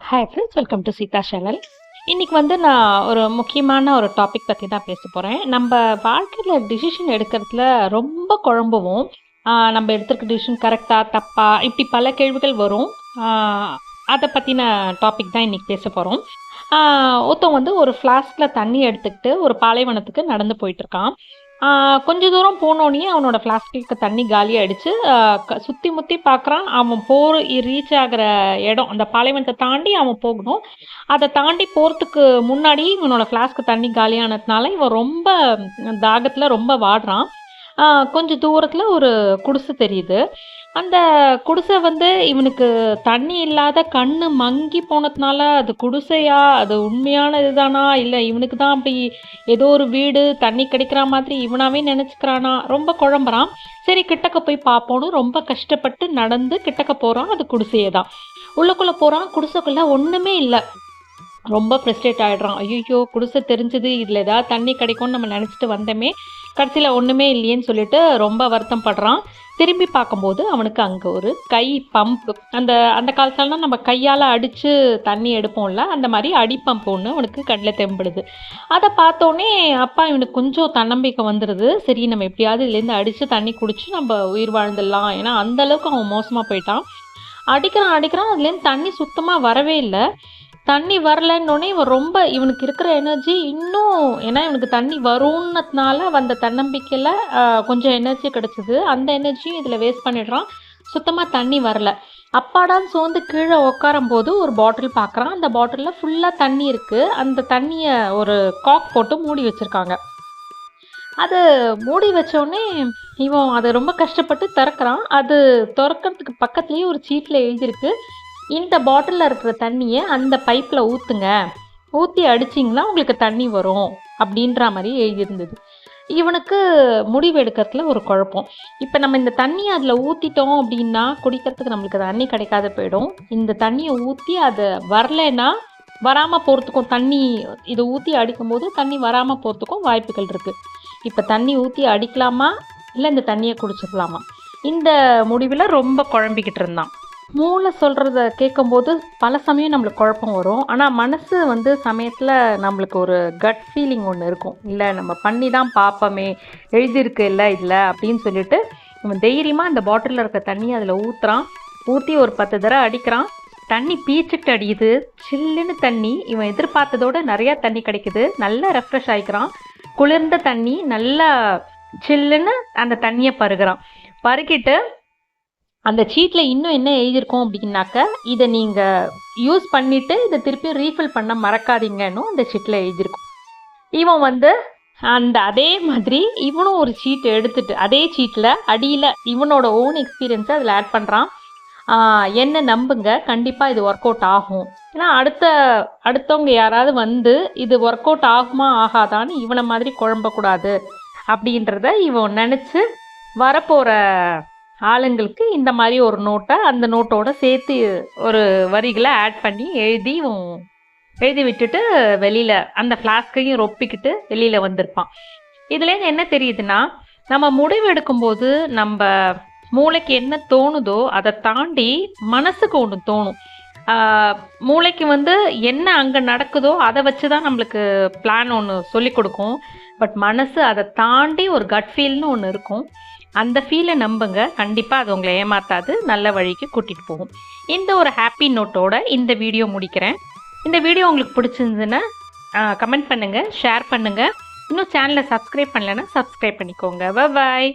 Hi friends welcome to Seetha channel இன்றைக்கி வந்து நான் ஒரு முக்கியமான ஒரு டாபிக் பற்றி தான் பேச போகிறேன் நம்ம வாழ்க்கையில் டிசிஷன் எடுக்கிறதுல ரொம்ப குழம்புவோம். நம்ம எடுத்துருக்க டிசிஷன் கரெக்டாக தப்பா இப்படி பல கேள்விகள் வரும். அதை பற்றின டாபிக் தான் இன்றைக்கி பேச போகிறோம் ஒருத்தன் வந்து ஒரு ஃப்ளாஸ்கில் தண்ணி எடுத்துக்கிட்டு ஒரு பாலைவனத்துக்கு நடந்து போயிட்டுருக்கான் கொஞ்ச தூரம் போனோடனே அவனோட ஃப்ளாஸ்க்கு தண்ணி காலியாகிடுச்சு சுற்றி முற்றி பார்க்குறான் அவன் போர் ரீச் ஆகிற இடம் அந்த பாலைவனத்தை தாண்டி அவன் போகணும். அதை தாண்டி போகிறதுக்கு முன்னாடி இவனோட ஃப்ளாஸ்க்கு தண்ணி காலியானதுனால இவன் ரொம்ப தாகத்தில் ரொம்ப வாடுறான். கொஞ்சம் தூரத்தில் ஒரு குடிசை தெரியுது. அந்த குடிசை வந்து இவனுக்கு தண்ணி இல்லாத கண் மங்கி போனதுனால அது குடிசையா? அது உண்மையான இதுதானா? இல்லை இவனுக்கு தான் அப்படி ஏதோ ஒரு வீடு தண்ணி கிடைக்கிற மாதிரி இவனாவே நினச்சிக்கிறானா? ரொம்ப குழம்புறான். சரி கிட்டக்க போய் பார்ப்போன்னு ரொம்ப கஷ்டப்பட்டு நடந்து கிட்டக்க போகிறான் அது குடிசையே தான். உள்ளக்குள்ளே போகிறான் குடிசைக்குள்ளே ஒன்றுமே இல்லை. ரொம்ப ஃப்ரெஸ்ட்ரேட் ஆகிடுறான் ஐயோ குடிசை தெரிஞ்சது. இதில் ஏதாவது தண்ணி கிடைக்கும்னு நம்ம நினச்சிட்டு வந்தோமே. கடைசியில் ஒன்றுமே இல்லையேன்னு சொல்லிட்டு ரொம்ப வருத்தம் படுறான். திரும்பி பார்க்கும்போது அவனுக்கு அங்கே ஒரு கை பம்ப். அந்த அந்த காலத்துலலாம் நம்ம கையால் அடித்து தண்ணி எடுப்போம்ல அந்த மாதிரி அடி பம்ப் ஒன்று அவனுக்கு கண்ணில் தெம்பிடுது. அதை பார்த்தோன்னே அப்பா இவனுக்கு கொஞ்சம் தன்னம்பிக்கை வந்துடுது சரி நம்ம எப்படியாவது இதுலேருந்து அடித்து தண்ணி குடிச்சு நம்ம உயிர் வாழ்ந்துடலாம். ஏன்னா அந்த அளவுக்கு அவன் மோசமாக போயிட்டான். அடிக்கிறான் அடிக்கிறான் அதுலேருந்து தண்ணி சுத்தமாக வரவே இல்லை. தண்ணி வரலன்னொடனே இவன் ரொம்ப இவனுக்கு இருக்கிற எனர்ஜி இன்னும் ஏன்னா இவனுக்கு தண்ணி வரும்னதுனால வந்த தன்னம்பிக்கையில் கொஞ்சம் எனர்ஜி கிடச்சிது. அந்த எனர்ஜியும் இதில் வேஸ்ட் பண்ணிடுறான். சுத்தமாக தண்ணி வரல. அப்பாடான்னு சோர்ந்து கீழே உட்காரும் போது ஒரு பாட்டில் பார்க்குறான் அந்த பாட்டிலில் ஃபுல்லாக தண்ணி இருக்குது அந்த தண்ணியை ஒரு காக் போட்டு மூடி வச்சுருக்காங்க. அது மூடி வச்சோடனே இவன் அதை ரொம்ப கஷ்டப்பட்டு திறக்கிறான். அது திறக்கிறதுக்கு பக்கத்துலேயே ஒரு சீட்டில் எழுதியிருக்கு. இந்த பாட்டிலில் இருக்கிற தண்ணியை அந்த பைப்பில் ஊற்றுங்க ஊற்றி அடிச்சிங்கன்னா உங்களுக்கு தண்ணி வரும் அப்படின்ற மாதிரி எழுதியிருந்தது. இவனுக்கு முடிவு எடுக்கிறதுல ஒரு குழப்பம். இப்போ நம்ம இந்த தண்ணியை அதில் ஊற்றிட்டோம் அப்படின்னா குடிக்கிறதுக்கு நம்மளுக்கு தண்ணி கிடைக்காத போயிடும். இந்த தண்ணியை ஊற்றி அதை வரலைன்னா வராமல் போகிறதுக்கும் தண்ணி இதை ஊற்றி அடிக்கும்போது தண்ணி வராமல் போகிறதுக்கும் வாய்ப்புகள் இருக்குது இப்போ தண்ணி ஊற்றி அடிக்கலாமா? இல்லை இந்த தண்ணியை குடிச்சிடலாமா இந்த முடிவில் ரொம்ப குழம்பிக்கிட்டு இருந்தான். மூளை சொல்கிறத கேட்கும்போது பல சமயம் நம்மளுக்கு குழப்பம் வரும். ஆனால் மனசு வந்து சமயத்தில் நம்மளுக்கு ஒரு கட் ஃபீலிங் ஒன்று இருக்கும். இல்லை நம்ம பண்ணி தான் பார்ப்போமே எழுதியிருக்கு இல்லை இல்லை அப்படின்னு சொல்லிட்டு இவன் தைரியமாக அந்த பாட்டிலில் இருக்க தண்ணி அதில் ஊற்றுறான் ஊற்றி ஒரு பத்து தடவை அடிக்கிறான். தண்ணி பீச்சுக்கிட்டு அடியுது சில்லுன்னு தண்ணி. இவன் எதிர்பார்த்ததோட நிறையா தண்ணி கிடைக்குது. நல்லா ரெஃப்ரெஷ் ஆகிக்கிறான் குளிர்ந்த தண்ணி நல்லா சில்லுன்னு அந்த தண்ணியை பருகிறான். பருகிட்டு அந்த சீட்டில் இன்னும் என்ன எழுதியிருக்கோம் அப்படின்னாக்க இதை நீங்கள் யூஸ் பண்ணிவிட்டு இதை திருப்பி ரீஃபில் பண்ண மறக்காதீங்கன்னு அந்த சீட்டில் எழுதியிருக்கோம். இவன் வந்து அந்த அதே மாதிரி இவனும் ஒரு சீட் எடுத்துட்டு அதே சீட்டில் அடியில் இவனோட ஓன் எக்ஸ்பீரியன்ஸை அதில் ஆட் பண்ணுறான் என்ன நம்புங்க கண்டிப்பாக இது ஒர்க் அவுட் ஆகும். ஏன்னா அடுத்த அடுத்தவங்க யாராவது வந்து இது ஒர்க் அவுட் ஆகுமா ஆகாதான்னு இவனை மாதிரி குழம்பக்கூடாது அப்படின்றத இவன் நினச்சி வரப்போகிற ஆளுங்களுக்கு இந்த மாதிரி ஒரு நோட்டை அந்த நோட்டோட சேர்த்து ஒரு வரிகளை ஆட் பண்ணி எழுதி எழுதி விட்டுட்டு வெளியில் அந்த ஃப்ளாஸ்கையும் ரொப்பிக்கிட்டு வெளியில் வந்திருப்பான். இதுலேருந்து என்ன தெரியுதுன்னா நம்ம முடிவு எடுக்கும்போது நம்ம மூளைக்கு என்ன தோணுதோ அதை தாண்டி மனசுக்கு ஒன்று தோணும். மூளைக்கு வந்து என்ன அங்கே நடக்குதோ அதை வச்சு தான் நம்மளுக்கு பிளான் ஒன்று சொல்லி கொடுக்கும். பட் மனசு அதை தாண்டி ஒரு கட் ஃபீல்னு ஒன்று இருக்கும். அந்த ஃபீலை நம்புங்க. கண்டிப்பாக அது உங்களை ஏமாத்தாது. நல்ல வழிக்கு கூட்டிகிட்டு போகும். இந்த ஒரு ஹாப்பி நோட்டோட இந்த வீடியோ முடிக்கிறேன். இந்த வீடியோ உங்களுக்கு பிடிச்சிருந்துன்னா கமெண்ட் பண்ணுங்கள் ஷேர் பண்ணுங்கள் இன்னும் சேனலை சப்ஸ்கிரைப் பண்ணலைன்னா சப்ஸ்கிரைப் பண்ணிக்கோங்க. பாய்